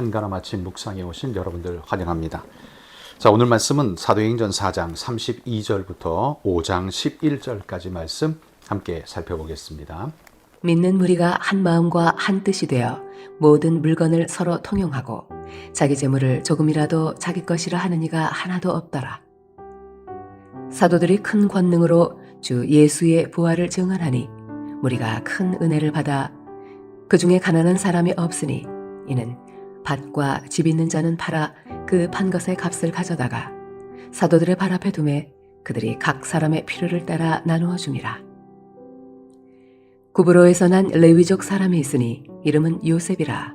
한가람 아침 묵상에 오신 여러분들 환영합니다. 자 오늘 말씀은 사도행전 4장 32절부터 5장 11절까지 말씀 함께 살펴보겠습니다. 믿는 무리가 한 마음과 한 뜻이 되어 모든 물건을 서로 통용하고 자기 재물을 조금이라도 자기 것이라 하는 이가 하나도 없더라. 사도들이 큰 권능으로 주 예수의 부활을 증언하니 무리가 큰 은혜를 받아 그 중에 가난한 사람이 없으니 이는 밭과 집 있는 자는 팔아 그 판 것의 값을 가져다가 사도들의 발 앞에 두매 그들이 각 사람의 필요를 따라 나누어 줌이라. 구브로에서 난 레위족 사람이 있으니 이름은 요셉이라.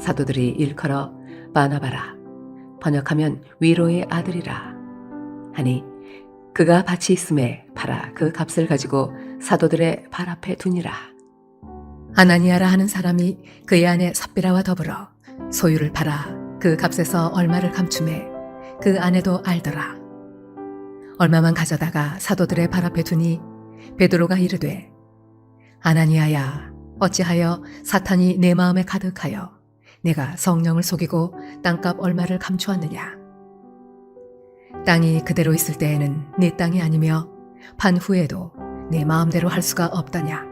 사도들이 일컬어 바나바라. 번역하면 위로의 아들이라. 하니 그가 밭이 있음에 팔아 그 값을 가지고 사도들의 발 앞에 두니라. 아나니아라 하는 사람이 그의 아내 삽비라와 더불어 소유를 팔아 그 값에서 얼마를 감춤해 그 아내도 알더라. 얼마만 가져다가 사도들의 발 앞에 두니 베드로가 이르되 아나니아야 어찌하여 사탄이 내 마음에 가득하여 내가 성령을 속이고 땅값 얼마를 감추었느냐? 땅이 그대로 있을 때에는 내 땅이 아니며 판 후에도 내 마음대로 할 수가 없다냐?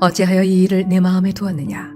어찌하여 이 일을 내 마음에 두었느냐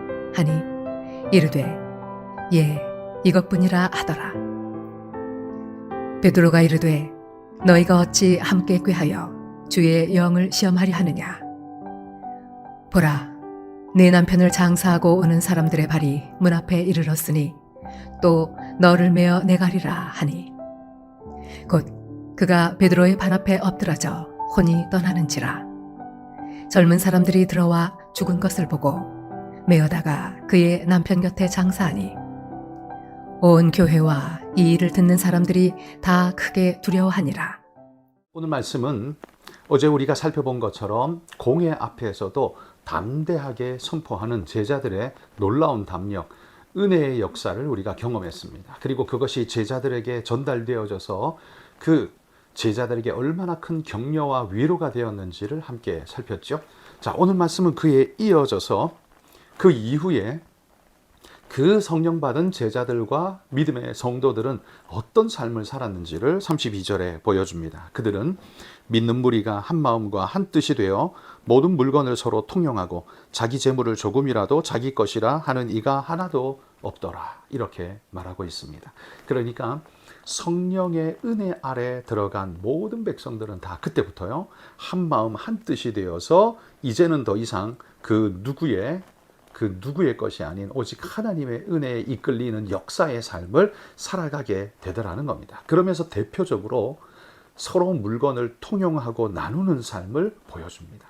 하니 이르되 예 이것뿐이라 하더라. 베드로가 이르되 너희가 어찌 함께 꾀하여 주의 영을 시험하려 하느냐? 보라, 내 남편을 장사하고 오는 사람들의 발이 문 앞에 이르렀으니 또 너를 메어 내가리라 하니 곧 그가 베드로의 발 앞에 엎드러져 혼이 떠나는지라 젊은 사람들이 들어와 죽은 것을 보고 메어다가 그의 남편 곁에 장사하니 온 교회와 이 일을 듣는 사람들이 다 크게 두려워하니라. 오늘 말씀은 어제 우리가 살펴본 것처럼 공회 앞에서도 담대하게 선포하는 제자들의 놀라운 담력, 은혜의 역사를 우리가 경험했습니다. 그리고 그것이 제자들에게 전달되어져서 그 제자들에게 얼마나 큰 격려와 위로가 되었는지를 함께 살폈죠. 자, 오늘 말씀은 그에 이어져서 그 이후에 그 성령 받은 제자들과 믿음의 성도들은 어떤 삶을 살았는지를 32절에 보여줍니다. 그들은 믿는 무리가 한 마음과 한 뜻이 되어 모든 물건을 서로 통용하고 자기 재물을 조금이라도 자기 것이라 하는 이가 하나도 없더라. 이렇게 말하고 있습니다. 그러니까 성령의 은혜 아래 들어간 모든 백성들은 다 그때부터요. 한 마음 한 뜻이 되어서 이제는 더 이상 그 누구의 그 누구의 것이 아닌 오직 하나님의 은혜에 이끌리는 역사의 삶을 살아가게 되더라는 겁니다. 그러면서 대표적으로 서로 물건을 통용하고 나누는 삶을 보여줍니다.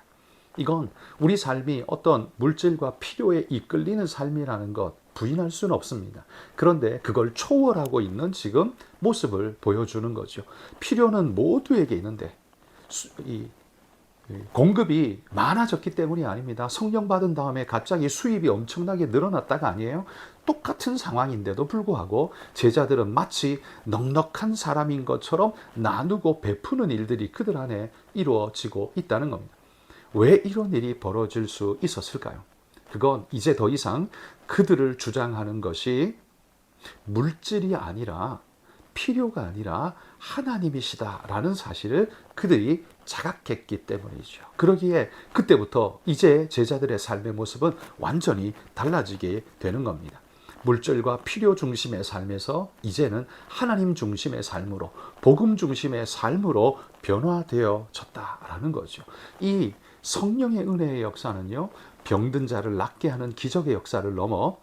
이건 우리 삶이 어떤 물질과 필요에 이끌리는 삶이라는 것 부인할 수는 없습니다. 그런데 그걸 초월하고 있는 지금 모습을 보여주는 거죠. 필요는 모두에게 있는데 이 공급이 많아졌기 때문이 아닙니다. 성령 받은 다음에 갑자기 수입이 엄청나게 늘어났다가 아니에요. 똑같은 상황인데도 불구하고 제자들은 마치 넉넉한 사람인 것처럼 나누고 베푸는 일들이 그들 안에 이루어지고 있다는 겁니다. 왜 이런 일이 벌어질 수 있었을까요? 그건 이제 더 이상 그들을 주장하는 것이 물질이 아니라 필요가 아니라 하나님이시다라는 사실을 그들이 자각했기 때문이죠. 그러기에 그때부터 이제 제자들의 삶의 모습은 완전히 달라지게 되는 겁니다. 물질과 필요 중심의 삶에서 이제는 하나님 중심의 삶으로 복음 중심의 삶으로 변화되어졌다라는 거죠. 이 성령의 은혜의 역사는요. 병든 자를 낫게 하는 기적의 역사를 넘어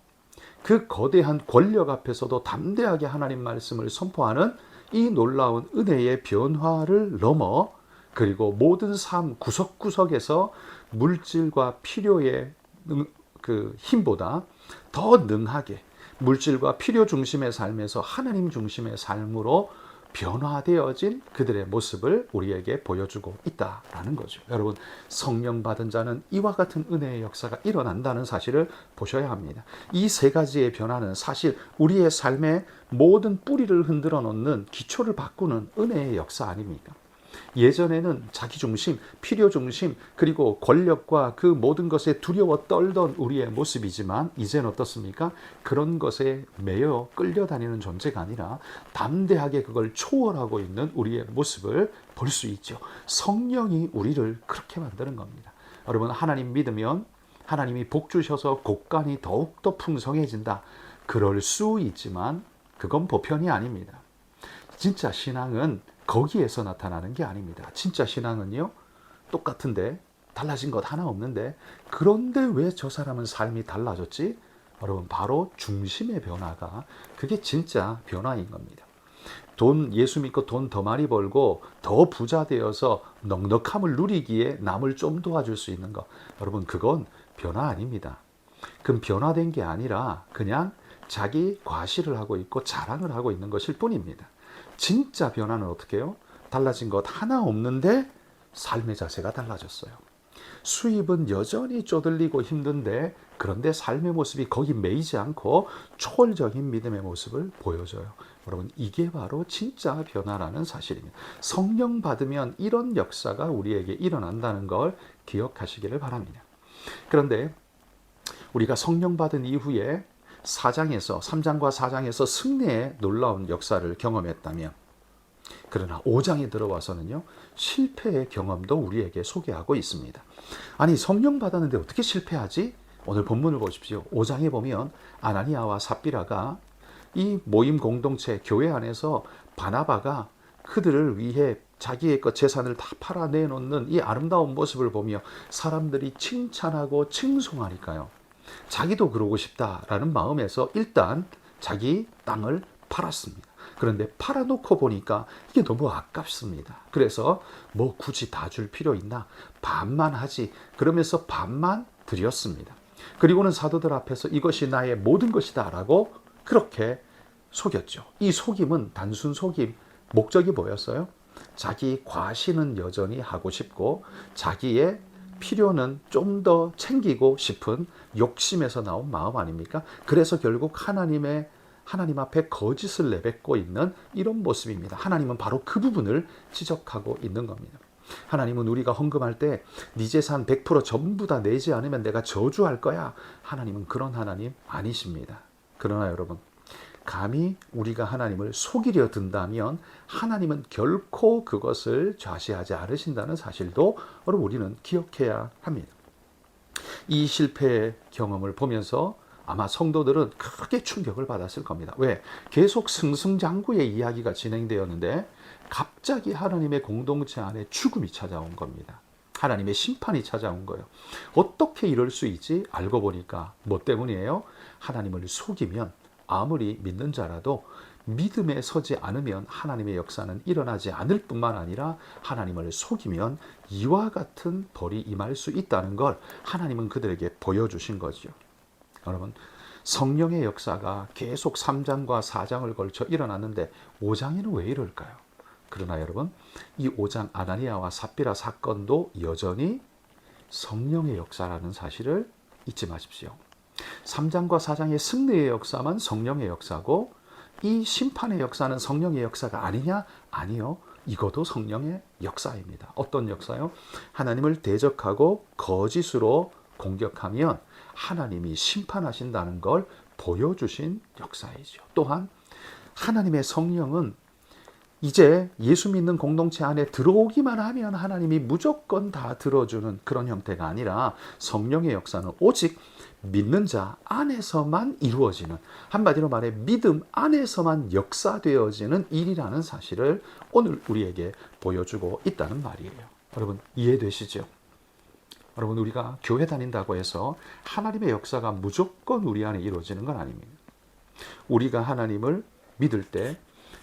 그 거대한 권력 앞에서도 담대하게 하나님 말씀을 선포하는 이 놀라운 은혜의 변화를 넘어 그리고 모든 삶 구석구석에서 물질과 필요에 그 힘보다 더 능하게 물질과 필요 중심의 삶에서 하나님 중심의 삶으로 변화되어진 그들의 모습을 우리에게 보여주고 있다라는 거죠. 여러분, 성령 받은 자는 이와 같은 은혜의 역사가 일어난다는 사실을 보셔야 합니다. 이 세 가지의 변화는 사실 우리의 삶의 모든 뿌리를 흔들어 놓는 기초를 바꾸는 은혜의 역사 아닙니까? 예전에는 자기 중심, 필요 중심, 그리고 권력과 그 모든 것에 두려워 떨던 우리의 모습이지만 이제는 어떻습니까? 그런 것에 매여 끌려다니는 존재가 아니라 담대하게 그걸 초월하고 있는 우리의 모습을 볼 수 있죠. 성령이 우리를 그렇게 만드는 겁니다. 여러분, 하나님 믿으면 하나님이 복 주셔서 곡간이 더욱더 풍성해진다. 그럴 수 있지만 그건 보편이 아닙니다. 진짜 신앙은 거기에서 나타나는 게 아닙니다. 진짜 신앙은요, 똑같은데, 달라진 것 하나 없는데, 그런데 왜 저 사람은 삶이 달라졌지? 여러분, 바로 중심의 변화가, 그게 진짜 변화인 겁니다. 돈, 예수 믿고 돈 더 많이 벌고, 더 부자 되어서 넉넉함을 누리기에 남을 좀 도와줄 수 있는 것. 여러분, 그건 변화 아닙니다. 그건 변화된 게 아니라, 그냥 자기 과시를 하고 있고 자랑을 하고 있는 것일 뿐입니다. 진짜 변화는 어떻게 해요? 달라진 것 하나 없는데 삶의 자세가 달라졌어요. 수입은 여전히 쪼들리고 힘든데 그런데 삶의 모습이 거기 매이지 않고 초월적인 믿음의 모습을 보여줘요. 여러분 이게 바로 진짜 변화라는 사실입니다. 성령 받으면 이런 역사가 우리에게 일어난다는 걸 기억하시기를 바랍니다. 그런데 우리가 성령 받은 이후에 4장에서 3장과 4장에서 승리의 놀라운 역사를 경험했다면 그러나 5장에 들어와서는요 실패의 경험도 우리에게 소개하고 있습니다. 아니 성령 받았는데 어떻게 실패하지? 오늘 본문을 보십시오. 5장에 보면 아나니아와 삽비라가 이 모임 공동체 교회 안에서 바나바가 그들을 위해 자기의 것 재산을 다 팔아 내놓는 이 아름다운 모습을 보며 사람들이 칭찬하고 칭송하니까요. 자기도 그러고 싶다라는 마음에서 일단 자기 땅을 팔았습니다. 그런데 팔아놓고 보니까 이게 너무 아깝습니다. 그래서 뭐 굳이 다 줄 필요 있나? 반만 하지. 그러면서 반만 드렸습니다. 그리고는 사도들 앞에서 이것이 나의 모든 것이다 라고 그렇게 속였죠. 이 속임은 단순 속임, 목적이 뭐였어요? 자기 과시는 여전히 하고 싶고 자기의 필요는 좀 더 챙기고 싶은 욕심에서 나온 마음 아닙니까? 그래서 결국 하나님의 하나님 앞에 거짓을 내뱉고 있는 이런 모습입니다. 하나님은 바로 그 부분을 지적하고 있는 겁니다. 하나님은 우리가 헌금할 때 네 재산 100% 전부 다 내지 않으면 내가 저주할 거야. 하나님은 그런 하나님 아니십니다. 그러나 여러분 감히 우리가 하나님을 속이려 든다면 하나님은 결코 그것을 좌시하지 않으신다는 사실도 우리는 기억해야 합니다. 이 실패의 경험을 보면서 아마 성도들은 크게 충격을 받았을 겁니다. 왜? 계속 승승장구의 이야기가 진행되었는데 갑자기 하나님의 공동체 안에 죽음이 찾아온 겁니다. 하나님의 심판이 찾아온 거예요. 어떻게 이럴 수 있지? 알고 보니까 뭐 때문이에요? 하나님을 속이면 아무리 믿는 자라도 믿음에 서지 않으면 하나님의 역사는 일어나지 않을 뿐만 아니라 하나님을 속이면 이와 같은 벌이 임할 수 있다는 걸 하나님은 그들에게 보여주신 거죠. 여러분, 성령의 역사가 계속 3장과 4장을 걸쳐 일어났는데 5장에는 왜 이럴까요? 그러나 여러분, 이 5장 아나니아와 삽비라 사건도 여전히 성령의 역사라는 사실을 잊지 마십시오. 3장과 4장의 승리의 역사만 성령의 역사고 이 심판의 역사는 성령의 역사가 아니냐? 아니요. 이것도 성령의 역사입니다. 어떤 역사요? 하나님을 대적하고 거짓으로 공격하면 하나님이 심판하신다는 걸 보여주신 역사이죠. 또한 하나님의 성령은 이제 예수 믿는 공동체 안에 들어오기만 하면 하나님이 무조건 다 들어주는 그런 형태가 아니라 성령의 역사는 오직 믿는 자 안에서만 이루어지는 한마디로 말해 믿음 안에서만 역사되어지는 일이라는 사실을 오늘 우리에게 보여주고 있다는 말이에요. 여러분 이해되시죠? 여러분 우리가 교회 다닌다고 해서 하나님의 역사가 무조건 우리 안에 이루어지는 건 아닙니다. 우리가 하나님을 믿을 때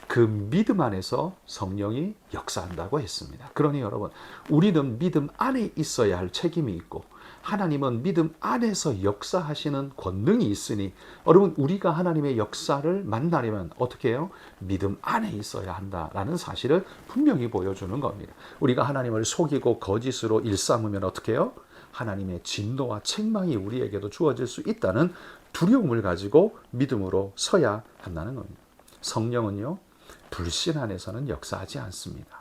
그 믿음 안에서 성령이 역사한다고 했습니다. 그러니 여러분, 우리는 믿음 안에 있어야 할 책임이 있고 하나님은 믿음 안에서 역사하시는 권능이 있으니 여러분 우리가 하나님의 역사를 만나려면 어떻게 해요? 믿음 안에 있어야 한다라는 사실을 분명히 보여주는 겁니다. 우리가 하나님을 속이고 거짓으로 일삼으면 어떻게 해요? 하나님의 진노와 책망이 우리에게도 주어질 수 있다는 두려움을 가지고 믿음으로 서야 한다는 겁니다. 성령은요, 불신 안에서는 역사하지 않습니다.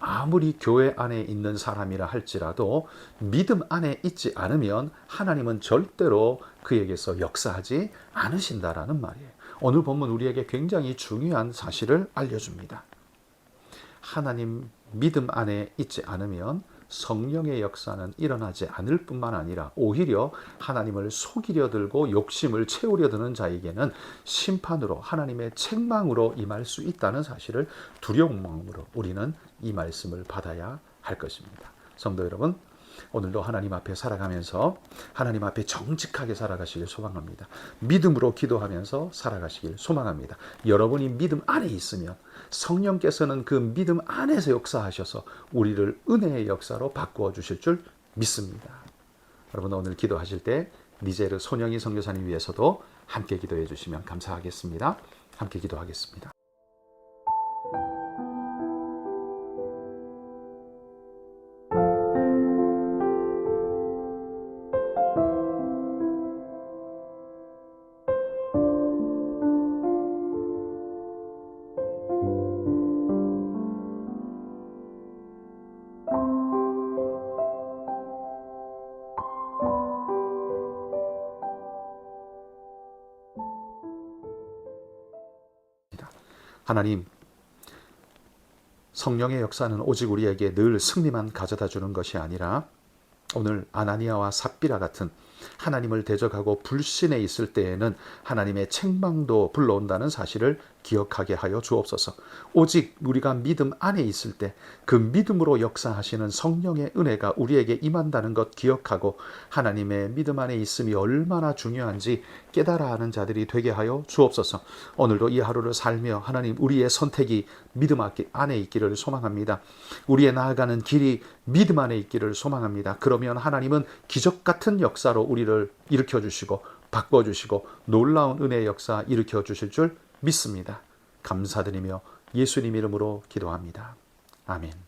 아무리 교회 안에 있는 사람이라 할지라도 믿음 안에 있지 않으면 하나님은 절대로 그에게서 역사하지 않으신다라는 말이에요. 오늘 본문 우리에게 굉장히 중요한 사실을 알려줍니다. 하나님 믿음 안에 있지 않으면 성령의 역사는 일어나지 않을 뿐만 아니라 오히려 하나님을 속이려 들고 욕심을 채우려 드는 자에게는 심판으로 하나님의 책망으로 임할 수 있다는 사실을 두려운 마음으로 우리는 이 말씀을 받아야 할 것입니다. 성도 여러분, 오늘도 하나님 앞에 살아가면서 하나님 앞에 정직하게 살아가시길 소망합니다. 믿음으로 기도하면서 살아가시길 소망합니다. 여러분이 믿음 안에 있으면 성령께서는 그 믿음 안에서 역사하셔서 우리를 은혜의 역사로 바꾸어 주실 줄 믿습니다. 여러분 오늘 기도하실 때 니제르 손영희 선교사님 위해서도 함께 기도해 주시면 감사하겠습니다. 함께 기도하겠습니다. 하나님, 성령의 역사는 오직 우리에게 늘 승리만 가져다 주는 것이 아니라 오늘 아나니아와 삽비라 같은 하나님을 대적하고 불신에 있을 때에는 하나님의 책망도 불러온다는 사실을 기억하게 하여 주옵소서. 오직 우리가 믿음 안에 있을 때 그 믿음으로 역사하시는 성령의 은혜가 우리에게 임한다는 것 기억하고 하나님의 믿음 안에 있음이 얼마나 중요한지 깨달아 하는 자들이 되게 하여 주옵소서. 오늘도 이 하루를 살며 하나님 우리의 선택이 믿음 안에 있기를 소망합니다. 우리의 나아가는 길이 믿음 안에 있기를 소망합니다. 그러면 하나님은 기적 같은 역사로 우리를 일으켜 주시고 바꿔 주시고 놀라운 은혜의 역사 일으켜 주실 줄 믿습니다. 감사드리며 예수님 이름으로 기도합니다. 아멘.